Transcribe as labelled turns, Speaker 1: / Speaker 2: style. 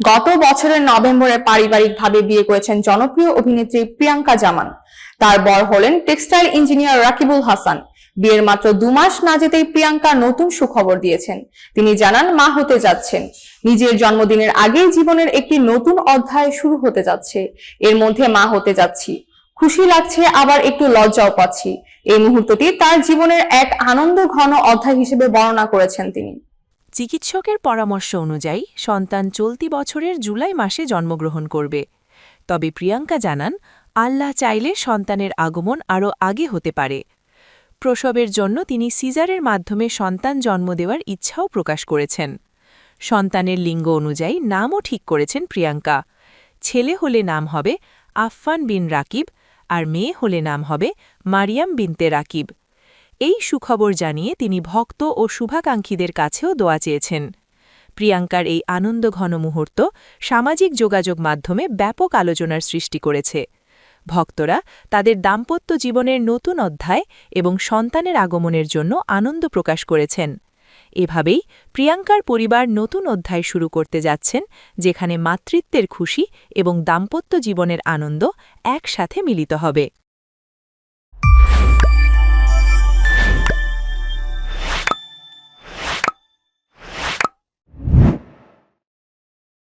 Speaker 1: গত বছরের নভেম্বরে পারিবারিকভাবে বিয়ে করেছেন জনপ্রিয় অভিনেত্রী প্রিয়াঙ্কা জামান। তার বর হলেন টেক্সটাইল ইঞ্জিনিয়ার রাকিবুল হাসান। বিয়ের মাত্র দু মাস না যেতেই প্রিয়াঙ্কা নতুন সুখবর দিয়েছেন। তিনি জানান, মা হতে যাচ্ছেন। নিজের জন্মদিনের আগেই জীবনের একটি নতুন অধ্যায় শুরু হতে যাচ্ছে। এর মধ্যে মা হতে যাচ্ছি। খুশি লাগছে, আবার একটু লজ্জাও পাচ্ছি। এই মুহূর্তটি তার জীবনের এক আনন্দ ঘন অধ্যায় হিসেবে বর্ণনা করেছেন তিনি।
Speaker 2: চিকিৎসকের পরামর্শ অনুযায়ী সন্তান চলতি বছরের জুলাই মাসে জন্মগ্রহণ করবে। তবে প্রিয়াঙ্কা জানান, আল্লাহ চাইলে সন্তানের আগমন আরও আগে হতে পারে। প্রসবের জন্য তিনি সিজারের মাধ্যমে সন্তান জন্ম দেওয়ার ইচ্ছাও প্রকাশ করেছেন। সন্তানের লিঙ্গ অনুযায়ী নামও ঠিক করেছেন প্রিয়াঙ্কা। ছেলে হলে নাম হবে আফফান বিন রাকিব আর মেয়ে হলে নাম হবে মারিয়াম বিনতে রাকিব। এই সুখবর জানিয়ে তিনি ভক্ত ও শুভাকাঙ্ক্ষীদের কাছেও দোয়া চেয়েছেন। প্রিয়াঙ্কার এই আনন্দ ঘন মুহূর্ত সামাজিক যোগাযোগ মাধ্যমে ব্যাপক আলোচনার সৃষ্টি করেছে। ভক্তরা তাদের দাম্পত্য জীবনের নতুন অধ্যায় এবং সন্তানের আগমনের জন্য আনন্দ প্রকাশ করেছেন। এভাবেই প্রিয়াঙ্কার পরিবার নতুন অধ্যায় শুরু করতে যাচ্ছেন, যেখানে মাতৃত্বের খুশি এবং দাম্পত্য জীবনের আনন্দ একসাথে মিলিত হবে।